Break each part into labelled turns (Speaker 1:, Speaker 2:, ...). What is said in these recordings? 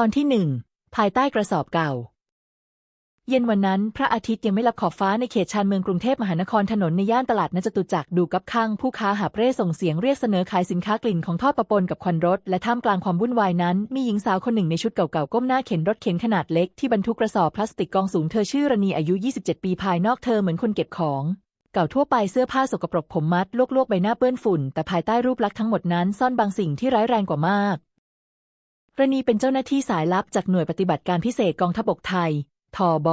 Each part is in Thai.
Speaker 1: ตอนที่หนึ่งภายใต้กระสอบเก่า เย็นวันนั้น พระอาทิตย์ยังไม่ลับขอบฟ้าในเขตชานเมืองกรุงเทพมหานครถนนในย่านตลาดนจตุจักรดูกับข้าง ผู้ค้าหาบเร่ส่งเสียงเรียกเสนอขายสินค้ากลิ่นของทอดประปนกับควันรถ และท่ามกลางความวุ่นวายนั้น มีหญิงสาวคนหนึ่งในชุดเก่าๆ ก้มหน้าเข็นรถเข็นขนาดเล็กที่บรรทุกกระสอบพลาสติกกองสูงเธอชื่อรณีอายุ 27 ปีภายนอกเธอเหมือนคนเก็บของเก่าทั่วไปเสื้อผ้าสกปรกผมมัดลวกๆใบหน้าเปื้อนฝุ่น แต่ภายใต้รูปลักษณ์ทั้งหมดนั้นซ่อนบางสิ่งที่ร้ายแรงกว่ามาก รณีเป็นเจ้าหน้าที่สายลับจากหน่วยปฏิบัติการพิเศษกองทัพบกไทย ทบ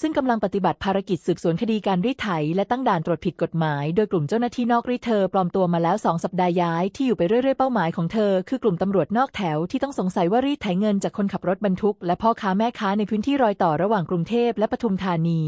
Speaker 1: ซึ่งกำลังปฏิบัติภารกิจสืบสวนคดีการรีดไถ และตั้งด่านตรวจผิดกฎหมาย โดยกลุ่มเจ้าหน้าที่นอกรีเธอปลอมตัวมาแล้วสองสัปดาห์ย้ายที่อยู่ไปเรื่อยๆเป้าหมายของเธอ คือกลุ่มตำรวจนอกแถวที่ต้องสงสัยว่ารีดไถเงินจากคนขับรถบรรทุก และพ่อค้าแม่ค้าในพื้นที่รอยต่อระหว่างกรุงเทพและปทุมธานี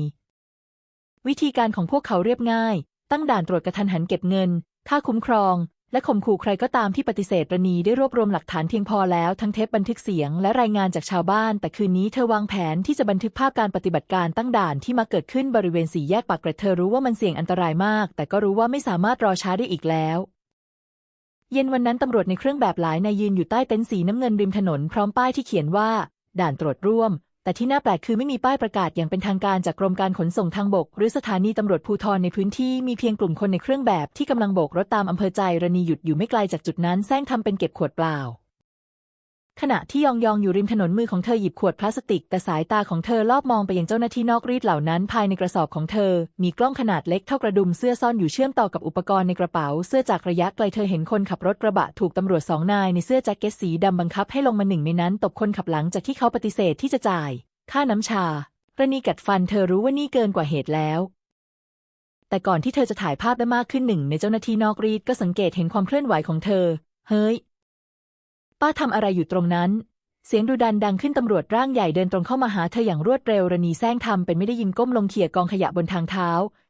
Speaker 1: วิธีการของพวกเขาเรียบง่าย ตั้งด่านตรวจกระทันหันเก็บเงินค่าคุ้มครอง และข่มขู่ใครก็ตามที่ปฏิเสธรณีได้รวบรวมหลักฐานเพียงพอแล้วทั้งเทปบันทึกเสียงและรายงานจากชาวบ้าน แต่คืนนี้เธอวางแผนที่จะบันทึกภาพการปฏิบัติการตั้งด่านที่มาเกิดขึ้นบริเวณสี่แยกปากเกร็ดเธอรู้ว่ามันเสี่ยงอันตรายมาก แต่ก็รู้ว่าไม่สามารถรอช้าได้อีกแล้วเย็นวันนั้นตำรวจในเครื่องแบบหลายนายยืนอยู่ใต้เต็นท์สีน้ำเงินริมถนนพร้อมป้ายที่เขียนว่า ด่านตรวจร่วม แต่ที่น่าแปลกคือไม่มีป้ายประกาศอย่างเป็นทางการจากกรมการขนส่งทางบก หรือสถานีตำรวจภูธรในพื้นที่มีเพียงกลุ่มคนในเครื่องแบบที่กำลังโบกรถตามอำเภอใจรณีหยุดอยู่ไม่ไกลจากจุดนั้นแซงทำเป็นเก็บขวดเปล่า ขณะที่ยองยองอยู่ริมถนนมือของเธอหยิบขวดพลาสติก แต่สายตาของเธอลอบมองไปยังเจ้าหน้าที่นอกรีดเหล่านั้น ภายในกระสอบของเธอ มีกล้องขนาดเล็กเท่ากระดุมเสื้อซ่อนอยู่เชื่อมต่อกับอุปกรณ์ในกระเป๋า เสื้อจากระยะไกลเธอเห็นคนขับรถกระบะถูกตำรวจสองนายในเสื้อแจ็คเก็ตสีดำบังคับให้ลงมาหนึ่งในนั้น ตบคนขับหลังจากที่เขาปฏิเสธที่จะจ่าย ค่าน้ำชาระนีกัดฟันเธอรู้ว่านี่เกินกว่าเหตุแล้วแต่ก่อนที่เธอจะถ่ายภาพได้มากขึ้นหนึ่งในเจ้าหน้าที่นอกรีดก็สังเกตเห็นความเคลื่อนไหวของเธอ เฮ้ย ป้าทำอะไรอยู่ตรงนั้น เสียงดูดันดังขึ้นตำรวจร่างใหญ่เดินตรงเข้ามาหาเธออย่างรวดเร็วระนีแซงทำเป็นไม่ได้ยินก้มลงเขี่ยกองขยะบนทางเท้า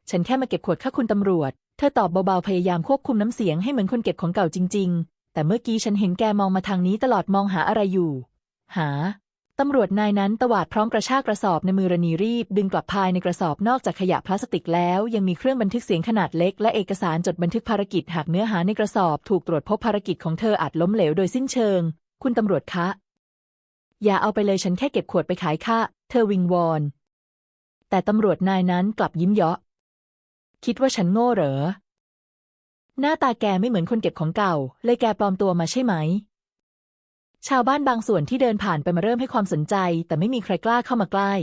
Speaker 1: ฉันแค่มาเก็บขวดค่าคุณตำรวจ เธอตอบเบาๆพยายามควบคุมน้ำเสียงให้เหมือนคนเก็บของเก่าจริง ๆ แต่เมื่อกี้ฉันเห็นแกมองมาทางนี้ตลอดมองหาอะไรอยู่ หา ตำรวจนายนั้นตวาดพร้อมกระชากกระสอบในมือรณีรีบ ดึงกลับภายในกระสอบนอกจากขยะพลาสติกแล้ว ยังมีเครื่องบันทึกเสียงขนาดเล็ก และเอกสารจดบันทึกภารกิจหากเนื้อหาในกระสอบถูกตรวจพบภารกิจของเธออาจล้มเหลวโดยสิ้นเชิง คุณตำรวจคะ อย่าเอาไปเลยฉันแค่เก็บขวดไปขายค่าเธอวิงวอน แต่ตำรวจนายนั้นกลับยิ้มเยาะ คิดว่าฉันโง่เหรอ หน้าตาแกไม่เหมือนคนเก็บของเก่า เลยแกปลอมตัวมาใช่ไหม ชาวบ้านบางส่วนที่เดินผ่านไปมาเริ่มให้ความสนใจ แต่ไม่มีใครกล้าเข้ามาใกล้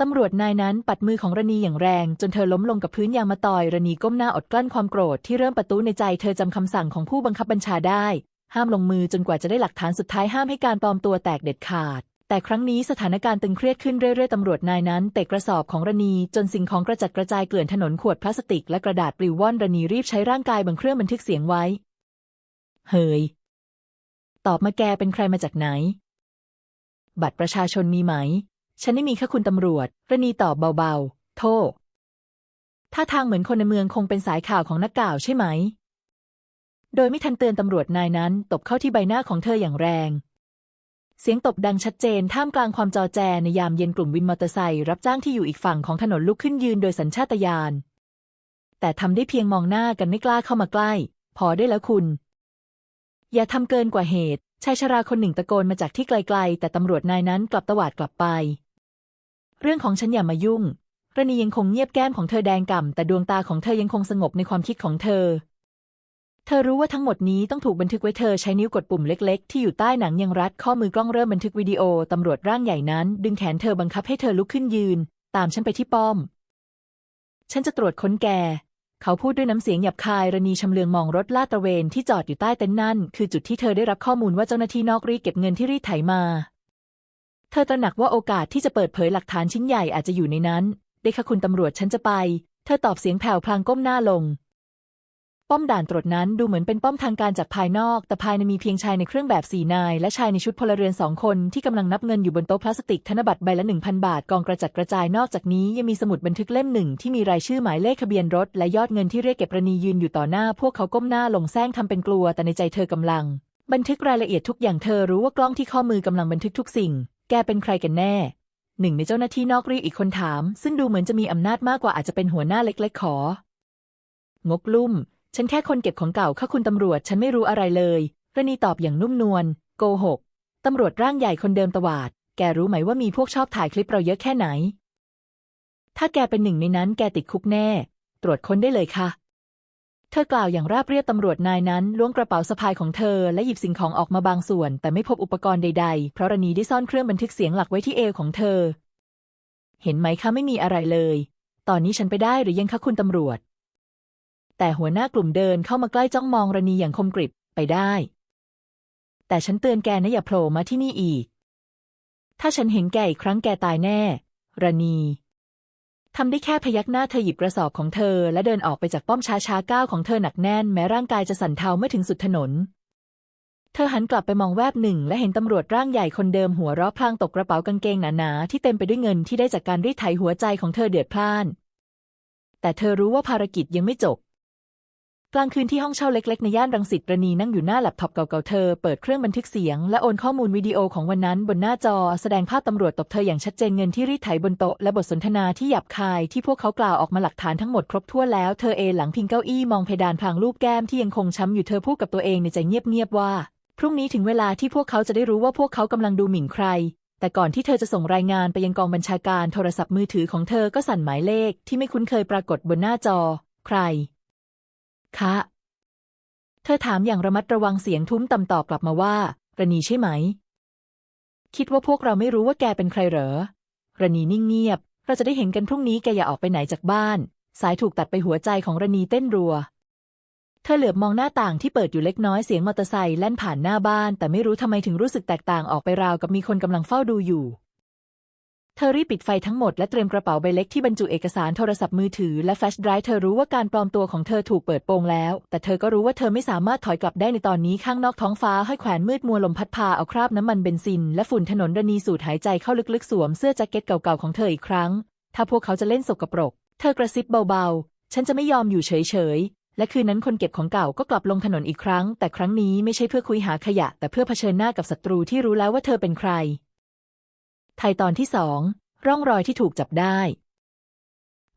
Speaker 1: ตำรวจนายนั้นปัดมือของรณีอย่างแรง จนเธอล้มลงกับพื้นยางมะตอยรณีก้มหน้าอดกลั้นความโกรธที่เริ่มประตูในใจเธอจำคำสั่งของผู้บังคับบัญชาได้ ห้ามลงมือจนกว่าจะได้หลักฐานสุดท้ายห้ามให้การปลอมตัวแตกเด็ดขาด แต่ครั้งนี้สถานการณ์ตึงเครียดขึ้นเรื่อยๆตำรวจนายนั้นเตะกระสอบของรณีจนสิ่งของกระจัดกระจายเกลื่อนถนนขวดพลาสติกและกระดาษปลิวว่อนรณีรีบใช้ร่างกายบังเครื่องบันทึกเสียงไว้ เฮย ตอบมาแกเป็นใครมาจากไหน บัตรประชาชนมีไหม ฉันไม่มีค่ะคุณตำรวจรณีตอบเบาๆ โทษท่าทางเหมือนคนในเมืองคงเป็นสายข่าวของนักข่าวใช่ไหม โดยไม่ทันเตือนตำรวจนายนั้น ตบเข้าที่ใบหน้าของเธออย่างแรง เสียงตบดังชัดเจนท่ามกลางความจอแจในยามเย็นกลุ่มวินมอเตอร์ไซค์รับจ้างที่อยู่อีกฝั่งของถนนลุกขึ้นยืนโดยสัญชาตญาณ แต่ทำได้เพียงมองหน้ากันไม่กล้าเข้ามาใกล้ พอได้แล้วคุณ อย่าทำเกินกว่าเหตุ ชายชราคนหนึ่งตะโกนมาจากที่ไกลๆ แต่ตำรวจนายนั้นกลับตวาดกลับไป เรื่องของฉันอย่ามายุ่งรณียังคงเงียบแก้มของเธอแดงก่ำแต่ดวงตาของเธอยังคงสงบในความคิดของเธอ เธอรู้ว่าทั้งหมดนี้ต้องถูกบันทึกไว้เธอใช้นิ้วกดปุ่มเล็กๆ ที่อยู่ใต้หนังยังรัดข้อมือกล้องเริ่มบันทึกวิดีโอตำรวจร่างใหญ่นั้น ดึงแขนเธอบังคับให้เธอลุกขึ้นยืน ตามฉันไปที่ป้อม ฉันจะตรวจค้นแก เขาพูดด้วยน้ำเสียงหยาบคาย รณีชำเลืองมองรถลาดตระเวนที่จอดอยู่ใต้เต็นท์นั่น คือจุดที่เธอได้รับข้อมูลว่าเจ้าหน้าที่นอกรีดเก็บเงินที่รีดไถมา เธอตระหนักว่าโอกาสที่จะเปิดเผยหลักฐานชิ้นใหญ่อาจจะอยู่ในนั้น ได้ค่ะคุณตำรวจฉันจะไป เธอตอบเสียงแผ่วพลางก้มหน้าลง ป้อมด่านตรวจนั้นดูเหมือนเป็นป้อมทางการจากภายนอก แต่ภายในมีเพียงชายในเครื่องแบบสี่นาย และชายในชุดพลเรือนสองคนที่กำลังนับเงินอยู่บนโต๊ะพลาสติกธนบัตรใบละหนึ่งพันบาทกองกระจัดกระจายนอกจากนี้ยังมีสมุดบันทึกเล่มหนึ่งที่มีรายชื่อหมายเลขทะเบียนรถ และยอดเงินที่เรียกเก็บรณียืนอยู่ต่อหน้า พวกเขาก้มหน้าลงแซงทำเป็นกลัว แต่ในใจเธอกำลัง บันทึกรายละเอียดทุกอย่างเธอรู้ว่ากล้องที่ข้อมือกำลังบันทึกทุกสิ่ง แกเป็นใครกันแน่หนึ่งในเจ้าหน้าที่นอกรีอีกคนถาม ซึ่งดูเหมือนจะมีอำนาจมากกว่าอาจจะเป็นหัวหน้าเล็ก ๆ ขอ งกลุ่ม ฉันแค่คนเก็บของเก่าค่ะคุณตำรวจฉันไม่รู้อะไรเลยรณีตอบอย่างนุ่มนวลโกหกตำรวจร่างใหญ่คนเดิมตวาด แกรู้ไหมว่ามีพวกชอบถ่ายคลิปเราเยอะแค่ไหน ถ้าแกเป็นหนึ่งในนั้นแกติดคุกแน่ ตรวจค้นได้เลยค่ะ เธอกล่าวอย่างราบเรียบตำรวจนายนั้นล้วงกระเป๋าสะพายของเธอและหยิบสิ่งของออกมาบางส่วน แต่ไม่พบอุปกรณ์ใดๆ เพราะรณีได้ซ่อนเครื่องบันทึกเสียงหลักไว้ที่เอวของเธอ เห็นไหมคะไม่มีอะไรเลย ตอนนี้ฉันไปได้หรือยังคะคุณตำรวจ แต่หัวหน้ากลุ่มเดินเข้ามาใกล้จ้องมองรณีอย่างคมกริบไปได้ แต่ฉันเตือนแกนะอย่าโผล่มาที่นี่อีก ถ้าฉันเห็นแกอีกครั้งแกตายแน่ รณีทำได้แค่พยักหน้าเธอหยิบกระสอบของเธอ และเดินออกไปจากป้อมช้าช้าๆก้าวของเธอหนักแน่น แม้ร่างกายจะสั่นเทาเมื่อถึงสุดถนน เธอหันกลับไปมองแวบหนึ่ง และเห็นตำรวจร่างใหญ่คนเดิมหัวเราะพลางตกกระเป๋ากางเกงหนาๆที่เต็มไปด้วยเงินที่ได้จากการรีดไถหัวใจของเธอเดือดพล่าน แต่เธอรู้ว่าภารกิจยังไม่จบ กลางคืนที่ห้องเช่าเล็กๆ ในย่านรังสิตระนีนั่งอยู่หน้าแล็ปท็อปเก่าๆเธอ เปิดเครื่องบันทึกเสียง และโอนข้อมูลวิดีโอของวันนั้นบนหน้าจอ แสดงภาพตำรวจตบเธออย่างชัดเจนเงินที่รีดไถบนโต๊ะและบทสนทนาที่หยาบคายที่พวกเขากล่าวออกมาหลักฐานทั้งหมดครบถ้วนแล้ว เธอเอหลังพิงเก้าอี้มองเพดานพลางรูปแก้มที่ยังคงช้ำอยู่เธอพูดกับตัวเองในใจเงียบๆว่า พรุ่งนี้ถึงเวลาที่พวกเขาจะได้รู้ว่าพวกเขากำลังดูหมิ่นใคร แต่ก่อนที่เธอจะส่งรายงานไปยังกองบัญชาการโทรศัพท์มือถือของเธอก็สั่นหมายเลขที่ไม่คุ้นเคยปรากฏบนหน้าจอ ใคร คะ เธอถามอย่างระมัดระวังเสียงทุ้มต่ำตอบกลับมาว่า ระนีใช่ไหม คิดว่าพวกเราไม่รู้ว่าแกเป็นใครเหรอ ระนีนิ่งเงียบ เราจะได้เห็นกันพรุ่งนี้แกอย่าออกไปไหนจากบ้าน สายถูกตัดไปหัวใจของระนีเต้นรัว เธอเหลือบมองหน้าต่างที่เปิดอยู่เล็กน้อยเสียงมอเตอร์ไซค์แล่นผ่านหน้าบ้าน แต่ไม่รู้ทำไมถึงรู้สึกแตกต่างออกไปราวกับมีคนกำลังเฝ้าดูอยู่ เธอรีบปิดไฟทั้งหมดและเตรียมกระเป๋าใบเล็กที่บรรจุเอกสารโทรศัพท์มือถือและแฟลชไดรฟ์เธอรู้ว่าการปลอมตัวของเธอถูกเปิดโปงแล้ว แต่เธอก็รู้ว่าเธอไม่สามารถถอยกลับได้ในตอนนี้ข้างนอกท้องฟ้าห้อยแขวนมืดมัวลมพัดพาเอาคราบน้ำมันเบนซิน และฝุ่นถนนระนีสูดหายใจเข้าลึกๆสวมเสื้อแจ็คเก็ตเก่าๆของเธออีกครั้ง ถ้าพวกเขาจะเล่นสกปรก เธอกระซิบเบาๆ ฉันจะไม่ยอมอยู่เฉยๆและคืนนั้นคนเก็บของเก่าก็กลับลงถนนอีกครั้ง แต่ครั้งนี้ไม่ใช่เพื่อคุยหาขยะ แต่เพื่อเผชิญหน้ากับศัตรูที่รู้แล้วว่าเธอเป็นใคร ไทยตอนที่สองร่องรอยที่ถูกจับได้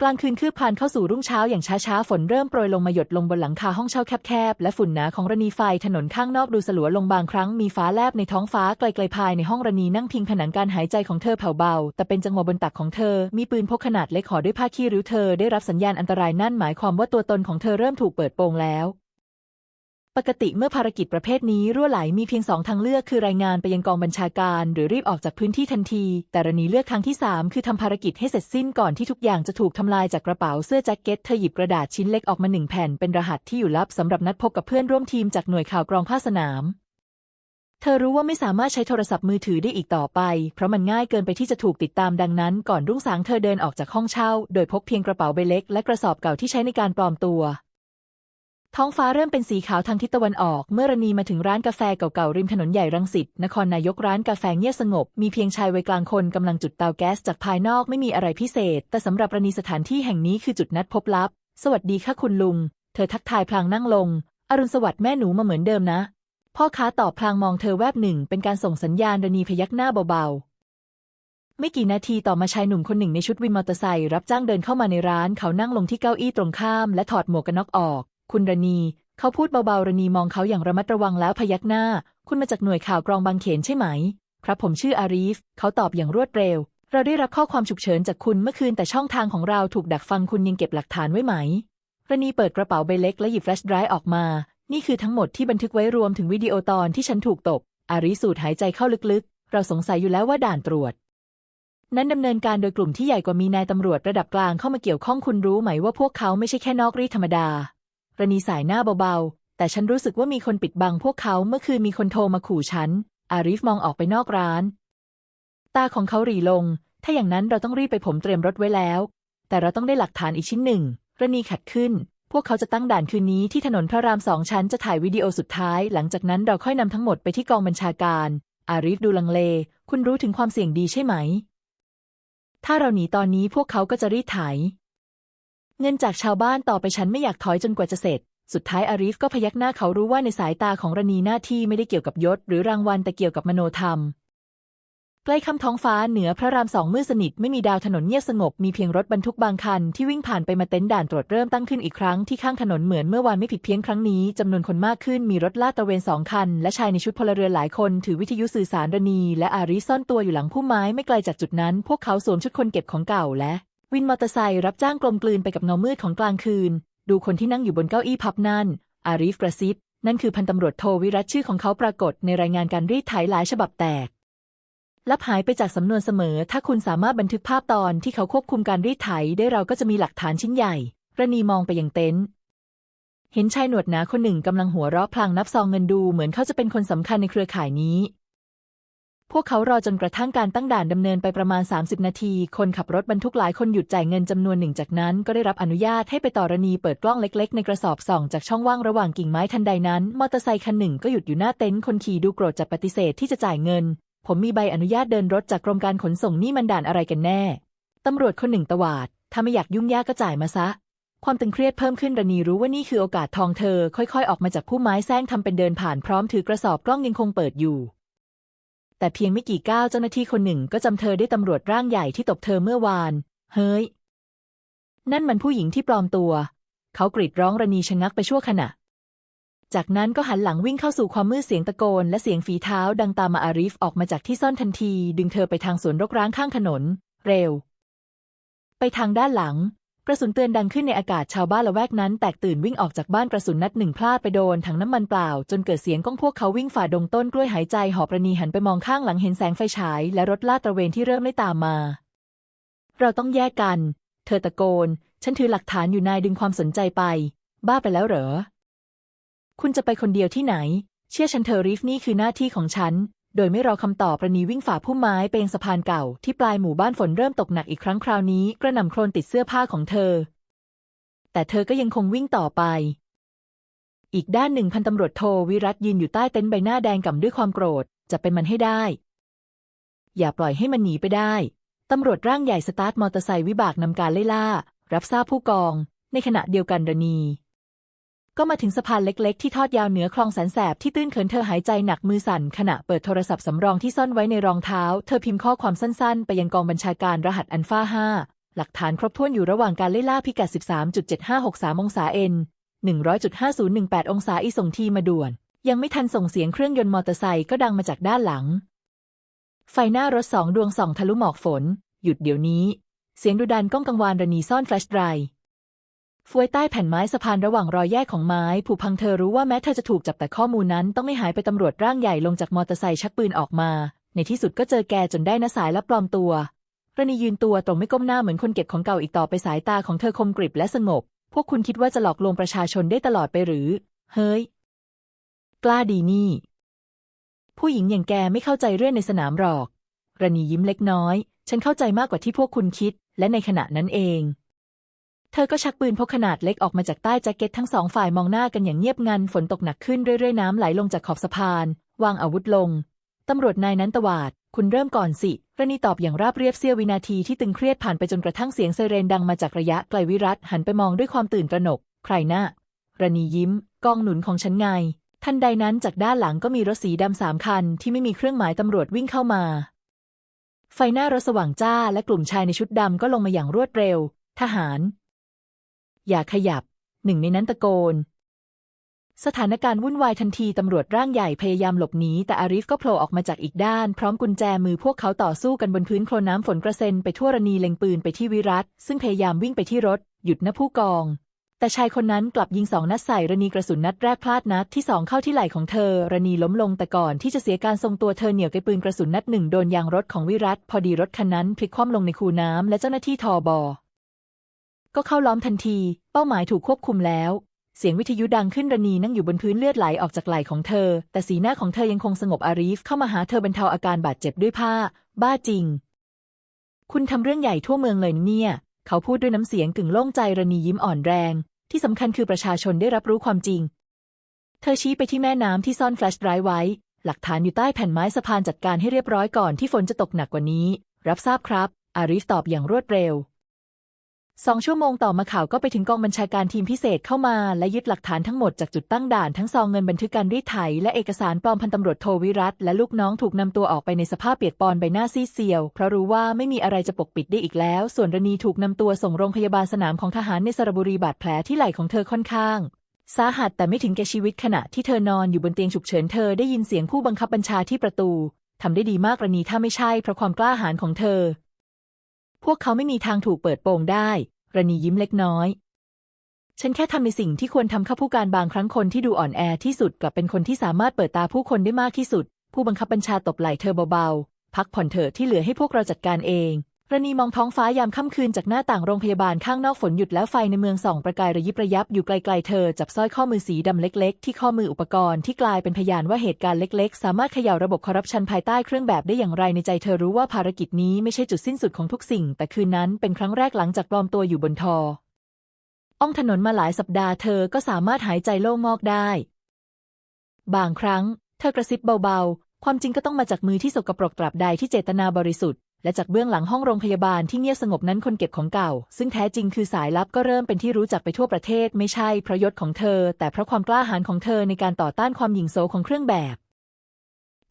Speaker 1: กลางคืนคืบคลานเข้าสู่รุ่งเช้าอย่างช้าๆ ฝนเริ่มโปรยลงมาหยดลงบนหลังคาห้องเช่าแคบๆ และฝุ่นหนาของระนีไฟถนนข้างนอกดูสลัวลงบางครั้งมีฟ้าแลบในท้องฟ้าไกลๆภายในห้องระนีนั่งพิงผนังการหายใจของเธอแผ่วเบา แต่เป็นจังหวะบนตักของเธอ มีปืนพกขนาดเล็กห่อด้วยผ้าขี้ริ้วเธอได้รับสัญญาณอันตรายนั่นหมายความว่าตัวตนของเธอเริ่มถูกเปิดโปงแล้ว ปกติเมื่อภารกิจประเภทนี้รั่วไหลมีเพียงสองทางเลือกคือรายงานไปยังกองบัญชาการ หรือรีบออกจากพื้นที่ทันที แต่รณีเลือกทางที่สามคือทำภารกิจให้เสร็จสิ้นก่อนที่ทุกอย่างจะถูกทำลายจากกระเป๋าเสื้อแจ็คเก็ตเธอหยิบกระดาษชิ้นเล็กออกมาหนึ่งแผ่นเป็นรหัสที่อยู่ลับสำหรับนัดพบกับเพื่อนร่วมทีมจากหน่วยข่าวกรองภาคสนาม เธอรู้ว่าไม่สามารถใช้โทรศัพท์มือถือได้อีกต่อไป เพราะมันง่ายเกินไปที่จะถูกติดตามดังนั้น ก่อนรุ่งสางเธอเดินออกจากห้องเช่า โดยพกเพียงกระเป๋าใบเล็กและกระสอบเก่าที่ใช้ในการปลอมตัว ท้องฟ้าเริ่มเป็นสีขาวทางทิศตะวันออก เมื่อรณีมาถึงร้านกาแฟเก่าๆริมถนนใหญ่รังสิตนครนายกร้านกาแฟเงียบสงบ มีเพียงชายวัยกลางคนกำลังจุดเตาแก๊สจากภายนอกไม่มีอะไรพิเศษ แต่สำหรับรณีสถานที่แห่งนี้คือจุดนัดพบลับ สวัสดีค่ะคุณลุง เธอทักทายพลางนั่งลง อรุณสวัสดิ์แม่หนูมาเหมือนเดิมนะ พ่อค้าตอบพลางมองเธอแวบหนึ่ง เป็นการส่งสัญญาณรณีพยักหน้าเบาๆไม่กี่นาทีต่อมาชายหนุ่มคนหนึ่งในชุดวินมอเตอร์ไซค์รับจ้างเดินเข้ามาในร้านเขานั่งลงที่เก้าอี้ตรงข้ามและถอดหมวกกันน็อกออก คุณรณีเขาพูดเบาๆรณีมองเขาอย่างระมัดระวังแล้วพยักหน้า คุณมาจากหน่วยข่าวกรองบางเขนใช่ไหม ครับผมชื่ออารีฟ เขาตอบอย่างรวดเร็ว เราได้รับข้อความฉุกเฉินจากคุณเมื่อคืนแต่ช่องทางของเราถูกดักฟังคุณยังเก็บหลักฐานไว้ไหมรณีเปิดกระเป๋าใบเล็กและหยิบแฟลชไดรฟ์ออกมา นี่คือทั้งหมดที่บันทึกไว้รวมถึงวิดีโอตอนที่ฉันถูกตบ อารีสูดหายใจเข้าลึกๆ เราสงสัยอยู่แล้วว่าด่านตรวจ นั้นดำเนินการโดยกลุ่มที่ใหญ่กว่ามีนายตำรวจระดับกลางเข้ามาเกี่ยวข้องคุณรู้ไหมว่าพวกเขาไม่ใช่แค่นอกรีธรรมดา รณีสายหน้าเบาๆ แต่ฉันรู้สึกว่ามีคนปิดบังพวกเขาเมื่อคืนมีคนโทรมาขู่ฉัน อารีฟมองออกไปนอกร้าน ตาของเขาหรีลง ถ้าอย่างนั้นเราต้องรีบไปผมเตรียมรถไว้แล้ว แต่เราต้องได้หลักฐานอีกชิ้นหนึ่งรณีขัดขึ้น พวกเขาจะตั้งด่านคืนนี้ที่ถนนพระรามสองชั้นจะถ่ายวิดีโอสุดท้าย หลังจากนั้นเราค่อยนำทั้งหมดไปที่กองบัญชาการ อารีฟดูลังเล คุณรู้ถึงความเสี่ยงดีใช่ไหม ถ้าเราหนีตอนนี้พวกเขาก็จะรีดไถ เงินจากชาวบ้านต่อไปฉันไม่อยากถอยจนกว่าจะเสร็จ สุดท้ายอารีฟก็พยักหน้าเขารู้ว่าในสายตาของรณีหน้าที่ไม่ได้เกี่ยวกับยศ หรือรางวัลแต่เกี่ยวกับมโนธรรม ใกล้ค่ำท้องฟ้าเหนือพระรามสองมืดสนิทไม่มีดาวถนนเงียบสงบมีเพียงรถบรรทุกบางคันที่วิ่งผ่านไปมาเต็นท์ด่านตรวจเริ่มตั้งขึ้นอีกครั้งที่ข้างถนนเหมือนเมื่อวานไม่ผิดเพี้ยนครั้งนี้จำนวนคนมากขึ้นมีรถลาดตระเวนสองคัน และชายในชุดพลเรือนหลายคนถือวิทยุสื่อสารระนีและอาริซ่อนตัวอยู่หลังพุ่มไม้ไม่ไกลจากจุดนั้น พวกเขาสวมชุดคนเก็บของเก่าและ วินมอเตอร์ไซค์รับจ้างกลมกลืนไปกับเงามืดของกลางคืน ดูคนที่นั่งอยู่บนเก้าอี้พับนั่น อาริฟกระซิบ นั่นคือพันตำรวจโทวิรัตชื่อของเขาปรากฏในรายงานการรีดไถหลายฉบับแตกลับหายไปจากสำนวนเสมอ ถ้าคุณสามารถบันทึกภาพตอนที่เขาควบคุมการรีดไถได้เราก็จะมีหลักฐานชิ้นใหญ่ระนีมองไปยังเต็นท์เห็นชายหนวดหนาคนหนึ่งกำลังหัวเราะพลางนับซองเงินดูเหมือนเขาจะเป็นคนสำคัญในเครือข่ายนี้ พวกเขารอจนกระทั่งการตั้งด่านดำเนินไปประมาณ 30 นาที คนขับรถบรรทุกหลายคนหยุดจ่ายเงินจำนวนหนึ่งจากนั้น ก็ได้รับอนุญาตให้ไปต่อรณีเปิดกล้องเล็ก ๆ ในกระสอบส่องจากช่องว่างระหว่างกิ่งไม้ทันใดนั้น มอเตอร์ไซคันหนึ่งก็หยุดอยู่หน้าเต็นท์คนขี่ดูโกรธจัดปฏิเสธที่จะจ่ายเงิน ผมมีใบอนุญาตเดินรถจากกรมการขนส่งนี่มันด่านอะไรกันแน่ตำรวจคนหนึ่งตวาด ถ้าไม่อยากยุ่งยากก็จ่ายมาซะ ความตึงเครียดเพิ่มขึ้นระนีรู้ว่านี่คือโอกาสทองเธอ ค่อยๆ ออกมาจากพุ่มไม้แซงทำเป็นเดินผ่านพร้อมถือกระสอบกล้องยังคงเปิดอยู่ แต่เพียงไม่กี่ก้าวเจ้าหน้าที่คนหนึ่งก็จำเธอได้ตำรวจร่างใหญ่ที่ตบเธอเมื่อวาน เฮ้ย นั่นมันผู้หญิงที่ปลอมตัว เขากรีดร้องระนีชะงักไปชั่วขณะ จากนั้นก็หันหลังวิ่งเข้าสู่ความมืดเสียงตะโกน และเสียงฝีเท้าดังตามมาอาริฟออกมาจากที่ซ่อนทันที ดึงเธอไปทางสวนรกร้างข้างถนน เร็ว ไปทางด้านหลัง กระสุนเตือนดังขึ้นในอากาศชาวบ้านละแวกนั้นแตกตื่นวิ่งออกจากบ้านกระสุนนัดหนึ่งพลาดไปโดนถังน้ำมันเปล่า จนเกิดเสียงก้องพวกเขาวิ่งฝ่าดงต้นกล้วยหายใจหอบประนีหันไปมองข้างหลังเห็นแสงไฟฉาย และรถลาดตระเวนที่เริ่มไล่ตามมา เราต้องแยกกัน เธอตะโกน ฉันถือหลักฐานอยู่นายดึงความสนใจไป บ้าไปแล้วเหรอ คุณจะไปคนเดียวที่ไหน เชื่อฉันเธอรีฟนี่คือหน้าที่ของฉัน โดยไม่รอคำตอบประนีวิ่งฝ่าพุ่มไม้ไปยังสะพานเก่าที่ปลายหมู่บ้านฝนเริ่มตกหนักอีกครั้งคราวนี้กระหน่ำโคลนติดเสื้อผ้าของเธอ แต่เธอก็ยังคงวิ่งต่อไป อีกด้านหนึ่งพันตำรวจโทวิรัตยืนอยู่ใต้เต็นท์ใบหน้าแดงก่ำด้วยความโกรธจะเป็นมันให้ได้ อย่าปล่อยให้มันหนีไปได้ ตำรวจร่างใหญ่สตาร์ทมอเตอร์ไซค์วิบากนำการไล่ล่า รับทราบผู้กอง ในขณะเดียวกันระนี ก็มาถึงสะพานเล็กๆ ที่ทอดยาวเหนือคลองแสนแสบที่ตื้นเขินเธอหายใจหนักมือสั่นขณะเปิดโทรศัพท์สำรองที่ซ่อนไว้ในรองเท้า เธอพิมพ์ข้อความสั้นๆ ไปยังกองบัญชาการรหัสอันฟ้าห้าหลักฐานครบถ้วนอยู่ระหว่างการไล่ล่าพิกัด 13.7563องศาเอ็น100.5018 องศาอีส่งทีมาด่วน ยังไม่ทันส่งเสียงเครื่องยนต์มอเตอร์ไซค์ก็ดังมาจากด้านหลัง ไฟหน้ารถสองดวงส่องทะลุหมอกฝน หยุดเดี๋ยวนี้ เสียงดุดันก้องกังวานระนีซ่อนแฟลชไดร ฟวยใต้แผ่นไม้สะพานระหว่างรอยแยกของไม้ผูพังเธอรู้ว่าแม้เธอจะถูกจับแต่ข้อมูลนั้นต้องไม่หายไปตำรวจร่างใหญ่ลงจากมอเตอร์ไซค์ชักปืนออกมา ในที่สุดก็เจอแกจนได้นะสายและปลอมตัวระนียืนตัวตรงไม่ก้มหน้าเหมือนคนเก็บของเก่าอีกต่อไปสายตาของเธอคมกริบและสงบ พวกคุณคิดว่าจะหลอกลวงประชาชนได้ตลอดไปหรือ เฮ้ย กล้าดีนี่ ผู้หญิงอย่างแกไม่เข้าใจเรื่องในสนามหรอกระนียิ้มเล็กน้อย ฉันเข้าใจมากกว่าที่พวกคุณคิด และในขณะนั้นเอง เธอก็ชักปืนพกขนาดเล็กออกมาจากใต้แจ็คเก็ตทั้งสองฝ่ายมองหน้ากันอย่างเงียบงันฝนตกหนักขึ้นเรื่อยๆน้ำไหลลงจากขอบสะพาน วางอาวุธลง ตำรวจนายนั้นตวาด คุณเริ่มก่อนสิระนีตอบอย่างราบเรียบเสี้ยววินาทีที่ตึงเครียดผ่านไปจนกระทั่งเสียงไซเรนดังมาจากระยะไกลวิรัตหันไปมองด้วยความตื่นตระหนก ใครน่ะระนียิ้ม กองหนุนของฉันไง ทันใดนั้นจากด้านหลังก็มีรถสีดำสามคัน ที่ไม่มีเครื่องหมายตำรวจวิ่งเข้ามา ไฟหน้ารถสว่างจ้าและกลุ่มชายในชุดดำก็ลงมาอย่างรวดเร็ว ทหาร อย่าขยับ หนึ่งในนั้นตะโกน สถานการณ์วุ่นวายทันทีตำรวจร่างใหญ่พยายามหลบหนีแต่อาริฟก็โผล่ออกมาจากอีกด้าน พร้อมกุญแจมือพวกเขาต่อสู้กันบนพื้นโคลนน้ำฝนกระเซ็นไปทั่วระนีเล็งปืนไปที่วิรัตซึ่งพยายามวิ่งไปที่รถ หยุดนะผู้กองแต่ชายคนนั้นกลับยิงสองนัดใส่ระนีกระสุนนัดแรกพลาดนัดที่สองเข้าที่ไหล่ของเธอระนีล้มลงแต่ก่อนที่จะเสียการทรงตัวเธอเหนี่ยวไกปืนกระสุนนัดหนึ่งโดนยางรถของวิรัตพอดีรถคันนั้นพลิกคว่ำลงในคูน้ำและเจ้าหน้าที่ทอบอ ก็เข้าล้อมทันที เป้าหมายถูกควบคุมแล้ว เสียงวิทยุดังขึ้นระนีนั่งอยู่บนพื้นเลือดไหลออกจากไหล่ของเธอ แต่สีหน้าของเธอยังคงสงบอารีฟเข้ามาหาเธอบรรเทาอาการบาดเจ็บด้วยผ้า บ้าจริง คุณทำเรื่องใหญ่ทั่วเมืองเลยเนี่ย เขาพูดด้วยน้ำเสียงกึ่งโล่งใจระนียิ้มอ่อนแรง ที่สำคัญคือประชาชนได้รับรู้ความจริง เธอชี้ไปที่แม่น้ำที่ซ่อนแฟลชไดร์ไว้ หลักฐานอยู่ใต้แผ่นไม้สะพานจัดการให้เรียบร้อยก่อนที่ฝนจะตกหนักกว่านี้ รับทราบครับ อาริฟตอบอย่างรวดเร็ว สองชั่วโมงต่อมาข่าวก็ไปถึงกองบัญชาการทีมพิเศษเข้ามาและยึดหลักฐานทั้งหมดจากจุดตั้งด่านทั้งซองเงินบันทึกการรีดไถและเอกสารปลอมพันตำรวจโทวิรัตและลูกน้องถูกนำตัวออกไปในสภาพเปียกปอนใบหน้าซีเซียว เพราะรู้ว่าไม่มีอะไรจะปกปิดได้อีกแล้ว ส่วนรณีถูกนำตัวส่งโรงพยาบาลสนามของทหารในสระบุรีบาดแผลที่ไหล่ของเธอค่อนข้างสาหัสแต่ไม่ถึงแก่ชีวิตขณะที่เธอนอนอยู่บนเตียงฉุกเฉินเธอได้ยินเสียงผู้บังคับบัญชาที่ประตูทำได้ดีมากรณีถ้าไม่ใช่เพราะความกล้าหาญของเธอ พวกเขาไม่มีทางถูกเปิดโปงได้ รณียิ้มเล็กน้อย ฉันแค่ทำในสิ่งที่ควรทำข้าผู้การบางครั้งคนที่ดูอ่อนแอที่สุดกลับเป็นคนที่สามารถเปิดตาผู้คนได้มากที่สุด ผู้บังคับบัญชาตบไหล่เธอเบาๆ พักผ่อนเถอะที่เหลือให้พวกเราจัดการเอง รณีมองท้องฟ้ายามค่ำคืนจากหน้าต่างโรงพยาบาลข้างนอกฝนหยุดแล้วไฟในเมืองส่องประกายระยิบระยับอยู่ไกลๆเธอจับสร้อยข้อมือสีดำเล็กๆ ที่ข้อมืออุปกรณ์ที่กลายเป็นพยานว่าเหตุการณ์เล็กๆ สามารถเขย่าระบบคอร์รัปชันภายใต้เครื่องแบบได้อย่างไรในใจเธอรู้ว่าภารกิจนี้ไม่ใช่จุดสิ้นสุดของทุกสิ่ง แต่คืนนั้นเป็นครั้งแรกหลังจากปลอมตัวอยู่บนทออ้องถนนมาหลายสัปดาห์เธอก็สามารถหายใจโล่งมอกได้ บางครั้ง เธอกระซิบเบาๆ ความจริงก็ต้องมาจากมือที่สกปรกตราบใดที่เจตนาบริสุทธิ์ และจากเบื้องหลังห้องโรงพยาบาลที่เงียบสงบนั้นคนเก็บของเก่า ซึ่งแท้จริงคือสายลับก็เริ่มเป็นที่รู้จักไปทั่วประเทศ ไม่ใช่เพราะยศของเธอ แต่เพราะความกล้าหาญของเธอในการต่อต้านความหยิ่งโซของเครื่องแบบ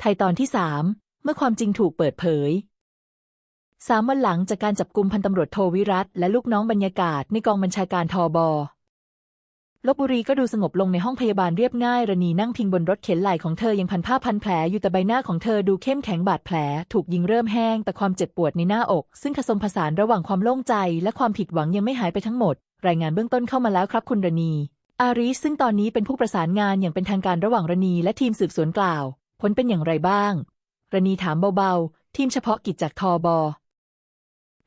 Speaker 1: ไทยตอนที่สามเมื่อความจริงถูกเปิดเผยสามวันหลังจากการจับกุมพันตำรวจโทวิรัตและลูกน้องบรรยากาศในกองบัญชาการทอบอ ลบบุรีก็ดูสงบลงในห้องพยาบาลเรียบง่ายระนีนั่งพิงบนรถเข็นไหล่ของเธอยังพันผ้าพันแผลอยู่แต่ใบหน้าของเธอดูเข้มแข็งบาดแผล ถูกยิงเริ่มแห้ง แต่ความเจ็บปวดในหน้าอก ซึ่งผสมผสานระหว่างความโล่งใจ และความผิดหวังยังไม่หายไปทั้งหมด รายงานเบื้องต้นเข้ามาแล้วครับคุณรณีอาริสซึ่งตอนนี้เป็นผู้ประสานงานอย่างเป็นทางการระหว่างรณีและทีมสืบสวนกล่าว ผลเป็นอย่างไรบ้าง รณีถามเบาๆ ทีมเฉพาะกิจจากทอบอ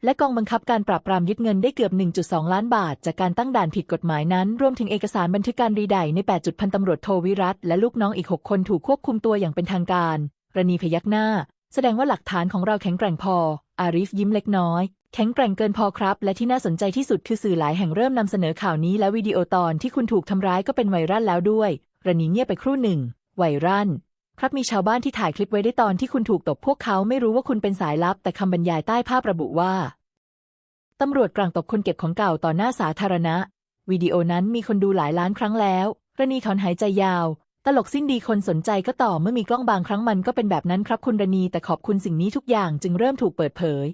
Speaker 1: และกองบังคับการปราบปรามยึดเงินได้เกือบ 1.2 ล้านบาท จากการตั้งด่านผิดกฎหมายนั้น รวมถึงเอกสารบันทึกการรีไดใน 8 จุดพันตำรวจโทวิรัตและลูกน้องอีก 6 คนถูกควบคุมตัวอย่างเป็นทางการ รณีพยักหน้า แสดงว่าหลักฐานของเราแข็งแกร่งพอ อาริฟยิ้มเล็กน้อย แข็งแกร่งเกินพอครับ และที่น่าสนใจที่สุดคือสื่อหลายแห่งเริ่มนำเสนอข่าวนี้และวิดีโอตอนที่คุณถูกทำร้ายก็เป็นไวรัลแล้วด้วยรณีเงียบไปครู่หนึ่ง ไวรัล ครับมีชาวบ้านที่ถ่ายคลิปไว้ได้ตอนที่คุณถูกตบพวกเขาไม่รู้ว่าคุณเป็นสายลับ แต่คำบรรยายใต้ภาพระบุว่า ตำรวจกลางตบคนเก็บของเก่าต่อหน้าสาธารณะ วิดีโอนั้นมีคนดูหลายล้านครั้งแล้วรณีถอนหายใจยาว ตลกสิ้นดีคนสนใจก็ต่อเมื่อมีกล้องบางครั้งมันก็เป็นแบบนั้นครับคุณรณีแต่ขอบคุณสิ่งนี้ทุกอย่างจึงเริ่มถูกเปิดเผย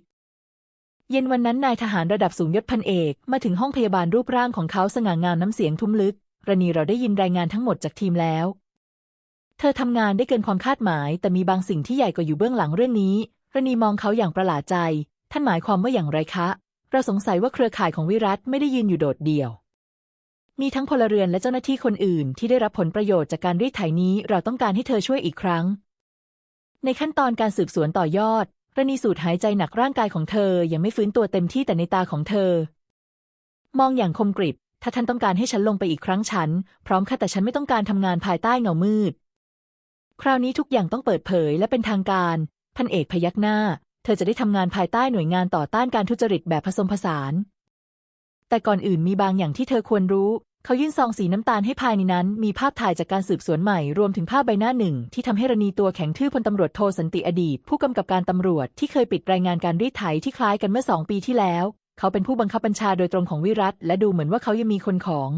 Speaker 1: เย็นวันนั้นนายทหารระดับสูงยศพันเอก มาถึงห้องพยาบาลรูปร่างของเขาสง่างามน้ำเสียงทุ้มลึกรณีเราได้ยินรายงานทั้งหมดจากทีมแล้ว เธอทำงานได้เกินความคาดหมาย แต่มีบางสิ่งที่ใหญ่กว่าอยู่เบื้องหลังเรื่องนี้รณีมองเขาอย่างประหลาดใจ ท่านหมายความว่าอย่างไรคะ เราสงสัยว่าเครือข่ายของวิรัตไม่ได้ยืนอยู่โดดเดี่ยว มีทั้งพลเรือนและเจ้าหน้าที่คนอื่น ที่ได้รับผลประโยชน์จากการรีดไถนี้ เราต้องการให้เธอช่วยอีกครั้ง ในขั้นตอนการสืบสวนต่อยอดรณีสูดหายใจหนักร่างกายของเธอ ยังไม่ฟื้นตัวเต็มที่แต่ในตาของเธอ มองอย่างคมกริบ ถ้าท่านต้องการให้ฉันลงไปอีกครั้งฉัน พร้อมค่ะแต่ฉันไม่ต้องการทำงานภายใต้เงามืด คราวนี้ทุกอย่างต้องเปิดเผยและเป็นทางการ พันเอกพยักหน้า เธอจะได้ทำงานภายใต้หน่วยงานต่อต้านการทุจริตแบบผสมผสาน แต่ก่อนอื่นมีบางอย่างที่เธอควรรู้ เขายื่นซองสีน้ำตาลให้ภายในนั้น มีภาพถ่ายจากการสืบสวนใหม่ รวมถึงภาพใบหน้าหนึ่ง ที่ทำให้รณีตัวแข็งทื่อพลตำรวจโทสันติอดีต ผู้กำกับการตำรวจที่เคยปิดรายงานการรีดไถที่คล้ายกันเมื่อสองปีที่แล้ว เขาเป็นผู้บังคับบัญชาโดยตรงของวิรัตและดูเหมือนว่าเขายังมีคนของ